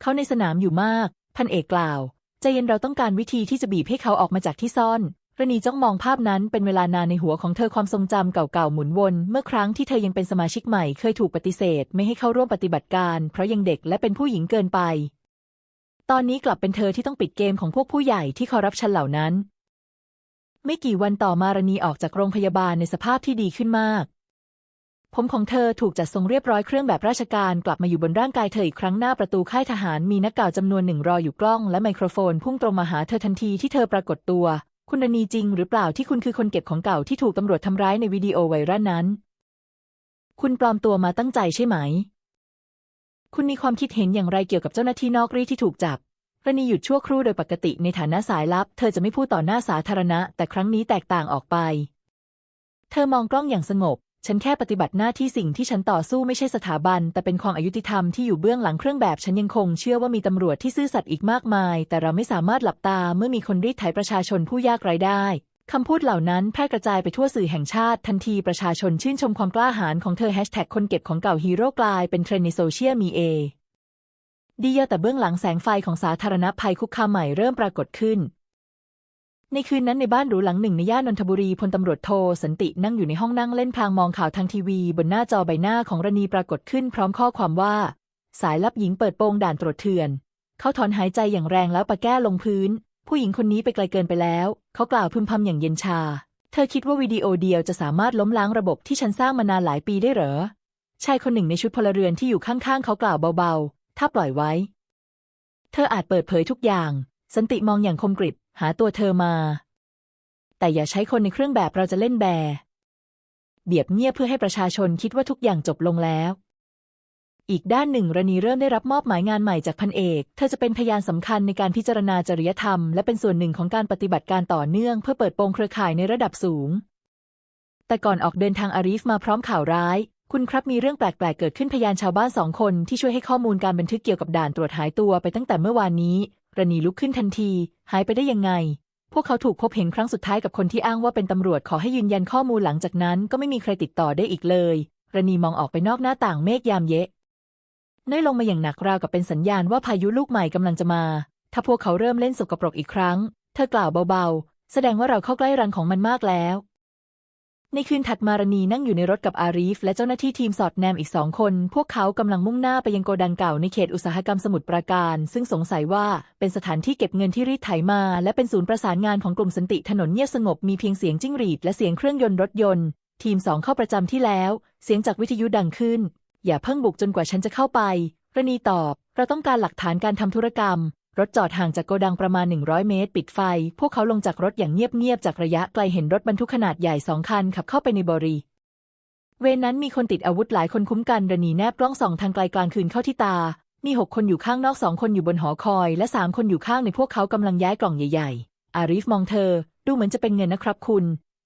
Speaker 1: เขาในสนามอยู่มาก พันเอกกล่าว ใจเย็นเราต้องการวิธีที่จะบีบให้เขาออกมาจากที่ซ่อนรณีจ้องมองภาพนั้นเป็นเวลานานในหัวของเธอความทรงจำเก่าๆหมุนวน เมื่อครั้งที่เธอยังเป็นสมาชิกใหม่เคยถูกปฏิเสธ ไม่ให้เข้าร่วมปฏิบัติการ เพราะยังเด็กและเป็นผู้หญิงเกินไป ตอนนี้กลับเป็นเธอที่ต้องปิดเกมของพวกผู้ใหญ่ที่คอร์รัปชันเหล่านั้น ไม่กี่วันต่อมารณีออกจากโรงพยาบาลในสภาพที่ดีขึ้นมาก ผมของเธอถูกจัดทรงเรียบร้อยเครื่องแบบราชการกลับมาอยู่บนร่างกายเธออีกครั้งหน้าประตูค่ายทหารมีนักข่าวจำนวนหนึ่งรออยู่กล้องและไมโครโฟนพุ่งตรงมาหาเธอทันทีที่เธอปรากฏตัว คุณรณีจริง หรือเปล่าที่คุณคือคนเก็บของเก่าที่ถูกตำรวจทำร้ายในวิดีโอไวรัลนั้น คุณปลอมตัวมาตั้งใจใช่ไหม คุณมีความคิดเห็นอย่างไรเกี่ยวกับเจ้าหน้าที่นอกรีที่ถูกจับรณีหยุดชั่วครู่โดยปกติในฐานะสายลับ เธอจะไม่พูดต่อหน้าสาธารณะ แต่ครั้งนี้แตกต่างออกไป เธอมองกล้องอย่างสงบ ฉันแค่ปฏิบัติหน้าที่สิ่งที่ฉันต่อสู้ไม่ใช่สถาบัน แต่เป็นความอายุติธรรมที่อยู่เบื้องหลังเครื่องแบบ ฉันยังคงเชื่อว่ามีตำรวจที่ซื่อสัตย์อีกมากมาย แต่เราไม่สามารถหลับตาเมื่อมีคนรีดไถประชาชนผู้ยากไร้ได้คำพูดเหล่านั้นแพร่กระจายไปทั่วสื่อแห่งชาติ ทันทีประชาชนชื่นชมความกล้าหาญของเธอแฮชแท็กคนเก็บของเก่าฮีโร่กลายเป็นเทรนด์ในโซเชียลมีเอดีเยแต่เบื้องหลังแสงไฟของสาธารณภัยคุกคามใหม่เริ่มปรากฏขึ้น ในคืนนั้นในบ้านหรูหลังหนึ่งในย่านนนทบุรีพลตำรวจโทสันตินั่งอยู่ในห้องนั่งเล่นพลางมองข่าวทางทีวี บนหน้าจอใบหน้าของรณีปรากฏขึ้นพร้อมข้อความว่า สายลับหญิงเปิดโปงด่านตรวจเถื่อน เขาถอนหายใจอย่างแรงแล้วปะแก้ลงพื้น ผู้หญิงคนนี้ไปไกลเกินไปแล้ว เขากล่าวพึมพำอย่างเย็นชา เธอคิดว่าวิดีโอเดียวจะสามารถล้มล้างระบบที่ฉันสร้างมานานหลายปีได้เหรอชายคนหนึ่งในชุดพลเรือนที่อยู่ข้างๆเขากล่าวเบาๆ ถ้าปล่อยไว้ เธออาจเปิดเผยทุกอย่าง สันติมองอย่างคมกริบ หาตัวเธอมา แต่อย่าใช้คนในเครื่องแบบเราจะเล่นแบเบียบเงียบเพื่อให้ประชาชนคิดว่าทุกอย่างจบลงแล้ว อีกด้านหนึ่งรณีเริ่มได้รับมอบหมายงานใหม่จากพันเอก เธอจะเป็นพยานสำคัญในการพิจารณาจริยธรรม และเป็นส่วนหนึ่งของการปฏิบัติการต่อเนื่องเพื่อเปิดโปงเครือข่ายในระดับสูง แต่ก่อนออกเดินทางอารีฟมาพร้อมข่าวร้าย คุณครับมีเรื่องแปลกๆ เกิดขึ้นพยานชาวบ้านสองคนที่ช่วยให้ข้อมูลการบันทึกเกี่ยวกับด่านตรวจหายตัวไปตั้งแต่เมื่อวานนี้ รณีลุกขึ้นทันที หายไปได้ยังไง พวกเขาถูกพบเห็นครั้งสุดท้ายกับคนที่อ้างว่าเป็นตำรวจขอให้ยืนยันข้อมูลหลังจากนั้นก็ไม่มีใครติดต่อได้อีกเลยรณีมองออกไปนอกหน้าต่างเมฆยามเยะน้อยลงมาอย่างหนักราวกับเป็นสัญญาณว่าพายุลูกใหม่กำลังจะมา ถ้าพวกเขาเริ่มเล่นสกปรกอีกครั้ง เธอกล่าวเบาๆ แสดงว่าเราเข้าใกล้รังของมันมากแล้ว ในคืนถัดมารณีนั่งอยู่ในรถกับอารีฟ และเจ้าหน้าที่ทีมสอดแนมอีกสองคน พวกเขากำลังมุ่งหน้าไปยังโกดังเก่าในเขตอุตสาหกรรมสมุทรปราการ ซึ่งสงสัยว่าเป็นสถานที่เก็บเงินที่รีดไถมา และเป็นศูนย์ประสานงานของกลุ่มสันติถนนเงียบสงบมีเพียงเสียงจิ้งหรีดและเสียงเครื่องยนต์รถยนต์ ทีมสองเข้าประจำที่แล้ว เสียงจากวิทยุดังขึ้น อย่าเพิ่งบุกจนกว่าฉันจะเข้าไป รณีตอบ เราต้องการหลักฐานการทำธุรกรรม รถจอดห่างจากโกดังประมาณ 100 เมตร ปิดไฟ พวกเขาลงจากรถอย่างเงียบๆ จากระยะไกลเห็นรถบรรทุกขนาดใหญ่สองคันขับเข้าไปในบริเวรนั้นมีคนติดอาวุธหลายคนคุ้มกันรณีแนบกล้องส่องทางไกลกลางคืนเข้าที่ตา มีหกคนอยู่ข้างนอกสองคนอยู่บนหอคอย และสามคนอยู่ข้างในพวกเขากำลังย้ายกล่องใหญ่ ๆ อาริฟมองเธอ ดูเหมือนจะเป็นเงินนะครับคุณ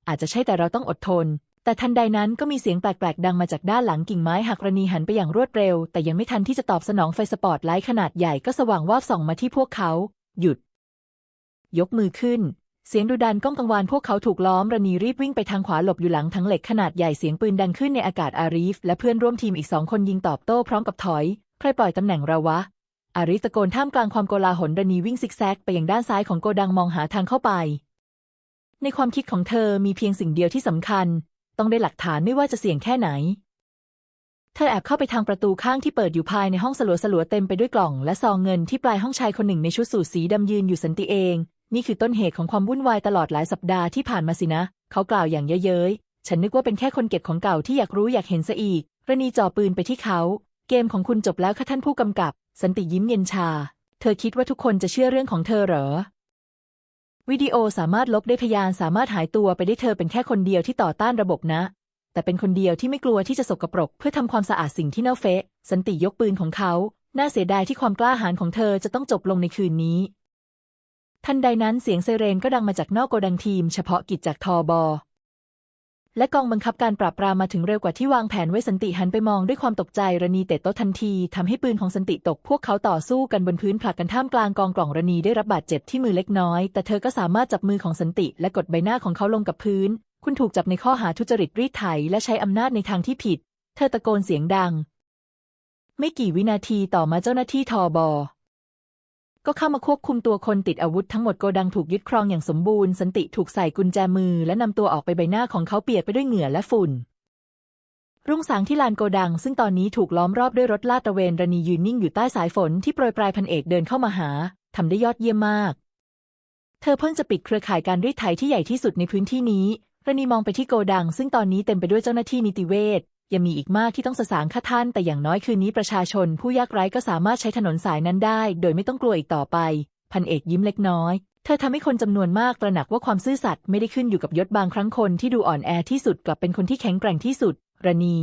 Speaker 1: อาจจะใช่แต่เราต้องอดทน แต่ทันใดนั้นก็มีเสียงแปลกๆ ดังมาจากด้านหลังกิ่งไม้หักรณีหันไปอย่างรวดเร็ว แต่ยังไม่ทันที่จะตอบสนองไฟสปอตไลท์ขนาดใหญ่ก็สว่างวาบส่องมาที่พวกเขา หยุด ยกมือขึ้น เสียงดุดันก้องกังวานพวกเขาถูกล้อมรณีรีบวิ่งไปทางขวาหลบอยู่หลังถังเหล็กขนาดใหญ่เสียงปืนดังขึ้นในอากาศอารีฟ และเพื่อนร่วมทีมอีกสองคนยิงตอบโต้พร้อมกับถอย ใครปล่อยตำแหน่งเราวะ อาริฟตะโกนท่ามกลางความโกลาหลรณีวิ่งซิกแซกไปยังด้านซ้ายของโกดังมองหาทางเข้าไปในความคิดของเธอมีเพียงสิ่งเดียวที่สำคัญ ต้องได้หลักฐานไม่ว่าจะเสี่ยงแค่ไหน เธอแอบเข้าไปทางประตูข้างที่เปิดอยู่ภายในห้องสลัวสลัวๆเต็มไปด้วยกล่อง และซองเงินที่ปลายห้องชายคนหนึ่งในชุดสูทสีดำยืนอยู่สันติเอง นี่คือต้นเหตุของความวุ่นวายตลอดหลายสัปดาห์ที่ผ่านมาสินะ เขากล่าวอย่างเย้ยๆฉันนึกว่าเป็นแค่คนเก็บของเก่าที่อยากรู้อยากเห็นซะอีกรณีจ่อปืนไปที่เขา เกมของคุณจบแล้วค่ะท่านผู้กำกับ สันติยิ้มเย็นชา เธอคิดว่าทุกคนจะเชื่อเรื่องของเธอเหรอ วิดีโอสามารถลบได้พยานสามารถหายตัวไปได้เธอเป็นแค่คนเดียวที่ต่อต้านระบบนะ แต่เป็นคนเดียวที่ไม่กลัวที่จะสกปรก เพื่อทำความสะอาดสิ่งที่เน่าเฟะ สันติยกปืนของเขา น่าเสียดายที่ความกล้าหาญของเธอจะต้องจบลงในคืนนี้ ทันใดนั้นเสียงไซเรนก็ดังมาจากนอกโกดังทีม เฉพาะกิจจากทอบอ และกองบังคับการปราบปรามมาถึงเร็วกว่าที่วางแผนไว้สันติหันไปมองด้วยความตกใจรณีเตะโต๊ะทันทีทำให้ปืนของสันติตก พวกเขาต่อสู้กันบนพื้นผลักกันท่ามกลางกองกล่องรณีได้รับบาดเจ็บที่มือเล็กน้อย แต่เธอก็สามารถจับมือของสันติ และกดใบหน้าของเขาลงกับพื้น คุณถูกจับในข้อหาทุจริตรีดไถและใช้อำนาจในทางที่ผิด เธอตะโกนเสียงดัง ไม่กี่วินาทีต่อมาเจ้าหน้าที่ทอบอ ก็เข้ามาควบคุมตัวคนติดอาวุธทั้งหมดโกดังถูกยึดครองอย่างสมบูรณ์สันติถูกใส่กุญแจมือและนำตัวออกไปใบหน้าของเขาเปียกไปด้วยเหงื่อและฝุ่น รุ่งสางที่ลานโกดัง ซึ่งตอนนี้ถูกล้อมรอบด้วยรถลาดตระเวนรณียืนนิ่งอยู่ใต้สายฝนที่โปรยปลายพันเอกเดินเข้ามาหาทำได้ยอดเยี่ยมมาก เธอเพิ่งจะปิดเครือข่ายการรีดไถที่ใหญ่ที่สุดในพื้นที่นี้รณีมองไปที่โกดัง ซึ่งตอนนี้เต็มไปด้วยเจ้าหน้าที่นิติเวช ยังมีอีกมากที่ต้องสสางค่าท่าน แต่อย่างน้อยคืนนี้ประชาชนผู้ยากไร้ก็สามารถใช้ถนนสายนั้นได้ โดยไม่ต้องกลัวอีกต่อไป พันเอกยิ้มเล็กน้อย เธอทำให้คนจำนวนมากตระหนักว่าความซื่อสัตย์ไม่ได้ขึ้นอยู่กับยศบางครั้งคนที่ดูอ่อนแอที่สุดกลับเป็นคนที่แข็งแกร่งที่สุดรณี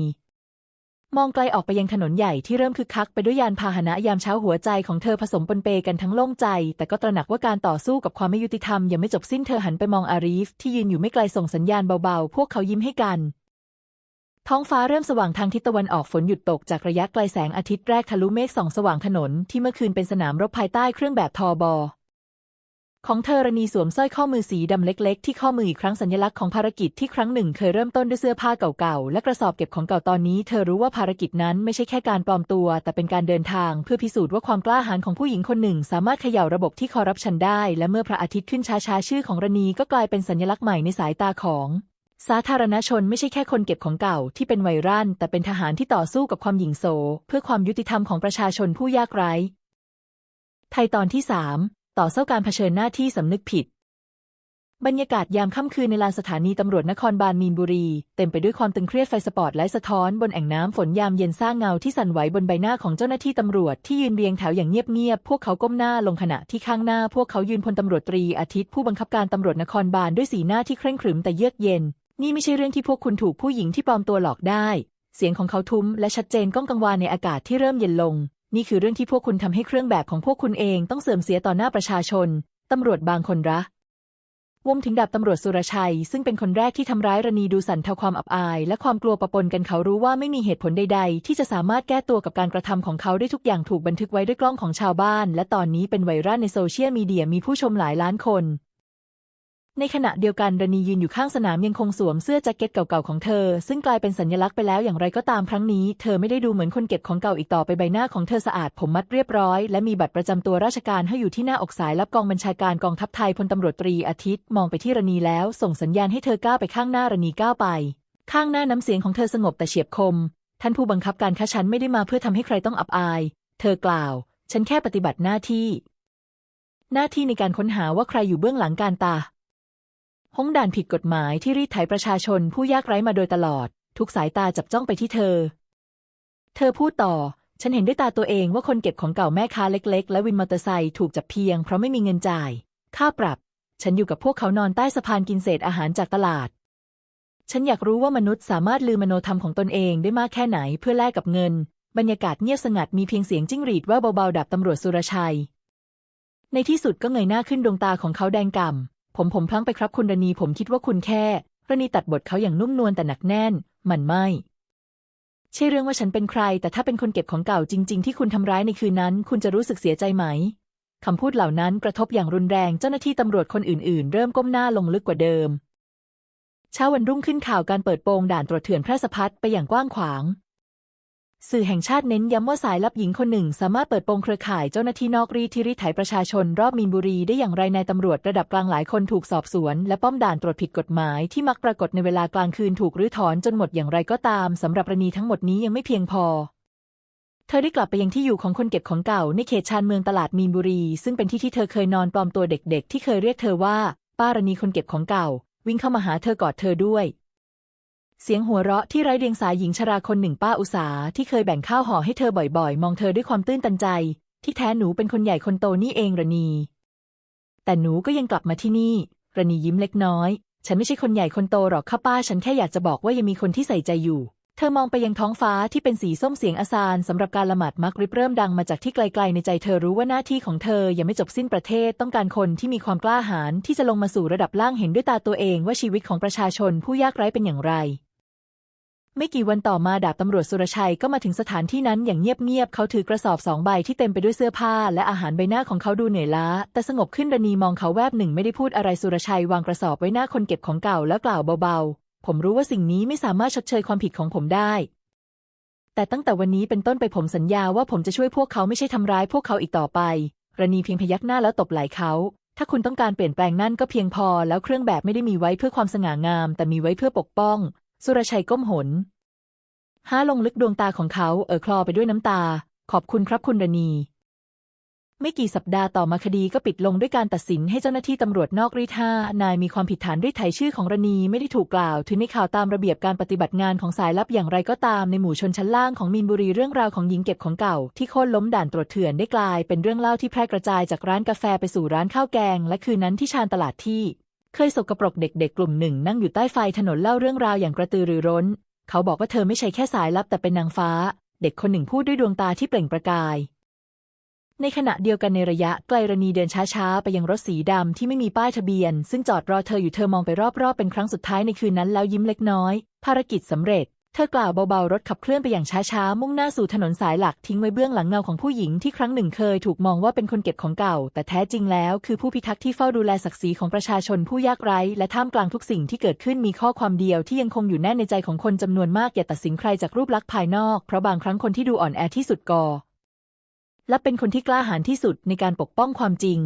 Speaker 1: มองไกลออกไปยังถนนใหญ่ที่เริ่มคึกคักไปด้วยยานพาหนะยามเช้าหัวใจของเธอผสมปนเปกันทั้งโล่งใจ แต่ก็ตระหนักว่าการต่อสู้กับความไม่ยุติธรรมยังไม่จบสิ้นเธอหันไปมองอารีฟที่ยืนอยู่ไม่ไกลส่งสัญญาณเบาๆ พวกเขายิ้มให้กัน ท้องฟ้าเริ่มสว่างทางทิศตะวันออกฝนหยุดตกจากระยะไกลแสงอาทิตย์แรกทะลุเมฆส่องสว่างถนนที่เมื่อคืนเป็นสนามรบภายใต้เครื่องแบบทอบอของเธอรณีสวมสร้อยข้อมือสีดำเล็ก ๆ ที่ข้อมืออีกครั้งสัญลักษณ์ของภารกิจที่ครั้งหนึ่งเคยเริ่มต้นด้วยเสื้อผ้าเก่าๆ และกระสอบเก็บของเก่าตอนนี้ เธอรู้ว่าภารกิจนั้นไม่ใช่แค่การปลอมตัว แต่เป็นการเดินทาง เพื่อพิสูจน์ว่าความกล้าหาญของผู้หญิงคนหนึ่ง สามารถเขย่าระบบที่คอร์รัปชันได้ และเมื่อพระอาทิตย์ขึ้นช้าๆชื่อของรณีก็กลายเป็นสัญลักษณ์ใหม่ในสายตาของ สาธารณชนไม่ใช่แค่คนเก็บของเก่าที่เป็นวัยรุ่นแต่เป็นทหารที่ต่อสู้กับความหยิ่งโซเพื่อความยุติธรรมของประชาชนผู้ยากไร้ ไทยตอนที่สามต่อเส้าการเผชิญหน้าที่สำนึกผิด บรรยากาศยามค่ำคืนในลานสถานีตำรวจนครบาลมีนบุรี เต็มไปด้วยความตึงเครียดไฟสปอร์ตไลท์สะท้อนบนแอ่งน้ำฝนยามเย็นสร้างเงาที่สั่นไหวบนใบหน้าของเจ้าหน้าที่ตำรวจที่ยืนเรียงแถวอย่างเงียบๆพวกเขาก้มหน้าลงขณะที่ข้างหน้า พวกเขายืนพลตำรวจตรีอาทิตย์ผู้บังคับการตำรวจนครบาลด้วยสีหน้าที่เคร่งขรึมแต่เยือกเย็น นี่ไม่ใช่เรื่องที่พวกคุณถูกผู้หญิงที่ปลอมตัวหลอกได้ เสียงของเขาทุ้มและชัดเจนก้องกังวานในอากาศที่เริ่มเย็นลง นี่คือเรื่องที่พวกคุณทำให้เครื่องแบบของพวกคุณเองต้องเสื่อมเสียต่อหน้าประชาชนตำรวจบางคนระวมถึงดาบตำรวจสุรชัย ซึ่งเป็นคนแรกที่ทำร้ายรณีดูสันเทาความอับอาย และความกลัวปะปนกันเขารู้ว่าไม่มีเหตุผลใด ๆ ที่จะสามารถแก้ตัวกับการกระทำของเขาได้ทุกอย่างถูกบันทึกไว้ด้วยกล้องของชาวบ้าน และตอนนี้เป็นไวรัลในโซเชียลมีเดียมีผู้ชมหลายล้านคน ในขณะเดียวกันรณียืนอยู่ข้างสนามยังคงสวมเสื้อแจ็คเก็ตเก่าๆของเธอ ซึ่งกลายเป็นสัญลักษณ์ไปแล้วอย่างไรก็ตามครั้งนี้ เธอไม่ได้ดูเหมือนคนเก็บของเก่าอีกต่อไปใบหน้าของเธอสะอาดผมมัดเรียบร้อย และมีบัตรประจำตัวราชการให้อยู่ที่หน้าอกสายรับกองบัญชาการกองทัพไทยพลตำรวจตรีอาทิตย์ มองไปที่รณีแล้ว ส่งสัญญาณให้เธอก้าวไปข้างหน้ารณีก้าวไป ข้างหน้าน้ำเสียงของเธอสงบแต่เฉียบคม ท่านผู้บังคับการคะฉันไม่ได้มาเพื่อทำให้ใครต้องอับอาย เธอกล่าว ฉันแค่ปฏิบัติหน้าที่ หน้าที่ในการค้นหาว่าใครอยู่เบื้องหลังการตา ห้องด่านผิดกฎหมายที่รีดไถประชาชนผู้ยากไร้มาโดยตลอด ทุกสายตาจับจ้องไปที่เธอ เธอพูดต่อ ฉันเห็นด้วยตาตัวเองว่าคนเก็บของเก่าแม่ค้าเล็ก ๆ และวินมอเตอร์ไซค์ถูกจับเพียงเพราะไม่มีเงินจ่าย ค่าปรับ ฉันอยู่กับพวกเขานอนใต้สะพานกินเศษอาหารจากตลาด ฉันอยากรู้ว่ามนุษย์สามารถลืมมโนธรรมของตนเองได้มากแค่ไหนเพื่อแลกกับเงิน บรรยากาศเงียบสงัดมีเพียงเสียงจิ้งหรีดว่าเบาๆดับตำรวจสุรชัย ในที่สุดก็เงยหน้าขึ้นดวงตาของเขาแดงก่ำ ผมผมพลั้งไปครับคุณรณีผมคิดว่าคุณแค่รณีตัดบทเขาอย่างนุ่มนวลแต่หนักแน่น มันไม่ ใช่เรื่องว่าฉันเป็นใคร แต่ถ้าเป็นคนเก็บของเก่าจริง ๆ ที่คุณทำร้ายในคืนนั้น คุณจะรู้สึกเสียใจไหมคำพูดเหล่านั้นกระทบอย่างรุนแรงเจ้าหน้าที่ตำรวจคนอื่นๆ เริ่มก้มหน้าลงลึกกว่าเดิมเช้าวันรุ่งขึ้นข่าวการเปิดโปงด่านตรวจเถื่อนแพร่สะพัดไปอย่างกว้างขวาง สื่อแห่งชาติเน้นย้ำว่าสายลับหญิงคนหนึ่ง สามารถเปิดโปงเครือข่ายเจ้าหน้าที่นอกรีที่ริดไถประชาชนรอบมีนบุรีได้อย่างไรในตำรวจระดับกลางหลายคนถูกสอบสวน และป้อมด่านตรวจผิดกฎหมายที่มักปรากฏในเวลากลางคืนถูกรื้อถอนจนหมดอย่างไรก็ตามสำหรับกรณีทั้งหมดนี้ยังไม่เพียงพอ เธอได้กลับไปยังที่อยู่ของคนเก็บของเก่าในเขตชานเมืองตลาดมีนบุรี ซึ่งเป็นที่ที่เธอเคยนอนปลอมตัวเด็ก ๆ ที่เคยเรียกเธอว่าป้ารณีคนเก็บของเก่า วิ่งเข้ามาหาเธอกอดเธอด้วย เสียงหัวเราะที่ไร้เดียงสาหญิงชราคนหนึ่งป้าอุสาที่เคยแบ่งข้าวห่อให้เธอบ่อยๆ มองเธอด้วยความตื้นตันใจ ที่แท้หนูเป็นคนใหญ่คนโตนี่เองระนี แต่หนูก็ยังกลับมาที่นี่ระนียิ้มเล็กน้อย ฉันไม่ใช่คนใหญ่คนโตหรอกค่ะป้า ฉันแค่อยากจะบอกว่ายังมีคนที่ใส่ใจอยู่ เธอมองไปยังท้องฟ้าที่เป็นสีส้มเสียงอาซานสำหรับการละหมาดมักริบเริ่มดังมาจากที่ไกลๆในใจเธอรู้ว่าหน้าที่ของเธอยังไม่จบสิ้นประเทศต้องการคนที่มีความกล้าหาญที่จะลงมาสู่ระดับล่างเห็นด้วยตาตัวเองว่าชีวิตของประชาชนผู้ยากไร้เป็นอย่างไร ไม่กี่วันต่อมาดาบตำรวจสุรชัยก็มาถึงสถานที่นั้นอย่างเงียบๆ เขาถือกระสอบสองใบที่เต็มไปด้วยเสื้อผ้า และอาหารใบหน้าของเขาดูเหนื่อยล้า แต่สงบขึ้นรณีมองเขาแวบหนึ่งไม่ได้พูดอะไรสุรชัยวางกระสอบไว้หน้าคนเก็บของเก่าแล้วกล่าวเบาๆ ผมรู้ว่าสิ่งนี้ไม่สามารถชดเชยความผิดของผมได้ แต่ตั้งแต่วันนี้เป็นต้นไปผมสัญญาว่าผมจะช่วยพวกเขาไม่ใช่ทำร้ายพวกเขาอีกต่อไปรณีเพียงพยักหน้าแล้วตบไหล่เขาถ้าคุณต้องการเปลี่ยนแปลงนั่นก็เพียงพอแล้วเครื่องแบบไม่ได้มีไว้เพื่อความสง่างาม แต่มีไว้เพื่อปกป้อง สุรชัยก้มหนห้าลงลึกดวงตาของเขาเอ่อคลอไปด้วยน้ำตา ขอบคุณครับคุณรณี ไม่กี่สัปดาห์ต่อมาคดีก็ปิดลงด้วยการตัดสินให้เจ้าหน้าที่ตำรวจนอกรีดห้านายมีความผิดฐานรีดไถ่ชื่อของรณีไม่ได้ถูกกล่าว ถึงในข่าวตามระเบียบการปฏิบัติงานของสายลับอย่างไรก็ตามในหมู่ชนชั้นล่างของมีนบุรีเรื่องราวของหญิงเก็บของเก่า ที่โค่นล้มด่านตรวจเถื่อนได้กลาย เป็นเรื่องเล่าที่แพร่กระจายจากร้านกาแฟไปสู่ร้านข้าวแกง และคืนนั้นที่ชานตลาดที่ เคยสกปรกเด็กๆ กลุ่มหนึ่งนั่งอยู่ใต้ไฟถนนเล่าเรื่องราวอย่างกระตือรือร้น เขาบอกว่าเธอไม่ใช่แค่สายลับแต่เป็นนางฟ้า เด็กคนหนึ่งพูดด้วยดวงตาที่เปล่งประกาย ในขณะเดียวกันในระยะไกลรณีเดินช้าๆ ไปยังรถสีดำที่ไม่มีป้ายทะเบียน ซึ่งจอดรอเธออยู่เธอมองไปรอบๆ เป็นครั้งสุดท้ายในคืนนั้นแล้วยิ้มเล็กน้อย ภารกิจสำเร็จ เธอกล่าวเบาๆ รถขับเคลื่อนไปอย่างช้าๆ มุ่งหน้าสู่ถนนสายหลักทิ้งไว้เบื้องหลังเงาของผู้หญิงที่ครั้งหนึ่งเคยถูกมองว่าเป็นคนเก็บของเก่า แต่แท้จริงแล้วคือผู้พิทักษ์ที่เฝ้าดูแลศักดิ์ศรีของประชาชนผู้ยากไร้ และท่ามกลางทุกสิ่งที่เกิดขึ้นมีข้อความเดียวที่ยังคงอยู่แน่ในใจของคนจำนวนมากอย่าตัดสินใครจากรูปลักษณ์ภายนอก เพราะบางครั้งคนที่ดูอ่อนแอที่สุดก็และเป็นคนที่กล้าหาญที่สุดในการปกป้องความจริง